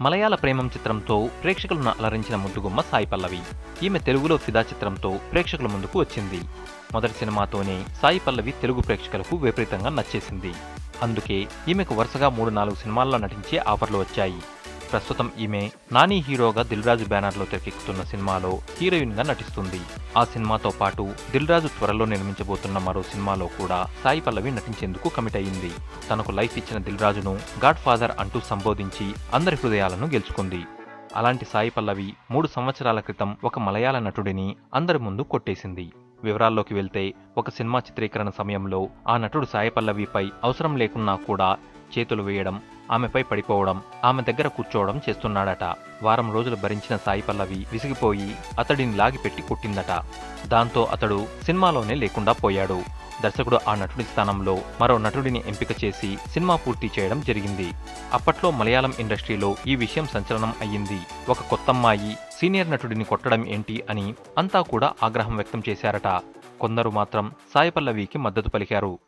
మలయాళ ప్రేమం చిత్రంతో ప్రేక్షకులను అలరించిన ముద్దుగుమ్మ సాయి పల్లవి. ఈమె తెలుగులో ఫిదా చిత్రంతో ప్రేక్షకుల ముందుకు వచ్చింది. మొదటి సినిమాతోనే సాయి పల్లవి తెలుగు ప్రేక్షకులకు విపరీతంగా నచ్చేసింది. అందుకే ఈమెకు వరుసగా మూడు నాలుగు సినిమాల్లో నటించే ఆఫర్లు వచ్చాయి. ప్రస్తుతం ఈమె నాని హీరోగా దిల్రాజు బ్యానర్లో తెరకెక్కుతున్న సినిమాలో హీరోయిన్గా నటిస్తుంది. ఆ సినిమాతో పాటు దిల్రాజు త్వరలో నిర్మించబోతున్న మరో సినిమాలో కూడా సాయి పల్లవి నటించేందుకు కమిట్ అయింది. తనకు లైఫ్ ఇచ్చిన దిల్రాజును గాడ్ ఫాదర్ అంటూ సంబోధించి అందరి హృదయాలను గెలుచుకుంది. అలాంటి సాయి పల్లవి మూడు సంవత్సరాల క్రితం ఒక మలయాళ నటుడిని అందరి ముందు కొట్టేసింది. వివరాల్లోకి వెళ్తే ఒక సినిమా చిత్రీకరణ సమయంలో ఆ నటుడు సాయి పల్లవిపై అవసరం లేకున్నా కూడా చేతులు వేయడం ఆమెపై పడిపోవడం ఆమె దగ్గర కూర్చోవడం చేస్తున్నాడట. వారం రోజులు భరించిన సాయి పల్లవి విసిగిపోయి అతడిని లాగిపెట్టి కొట్టిందట. దాంతో అతడు సినిమాలోనే లేకుండా పోయాడు. దర్శకుడు ఆ నటుడి స్థానంలో మరో నటుడిని ఎంపిక చేసి సినిమా పూర్తి చేయడం జరిగింది. అప్పట్లో మలయాళం ఇండస్ట్రీలో ఈ విషయం సంచలనం అయ్యింది. ఒక కొత్తమ్మాయి సీనియర్ నటుడిని కొట్టడం ఏంటి అని అంతా కూడా ఆగ్రహం వ్యక్తం చేశారట. కొందరు మాత్రం సాయి పల్లవికి మద్దతు పలికారు.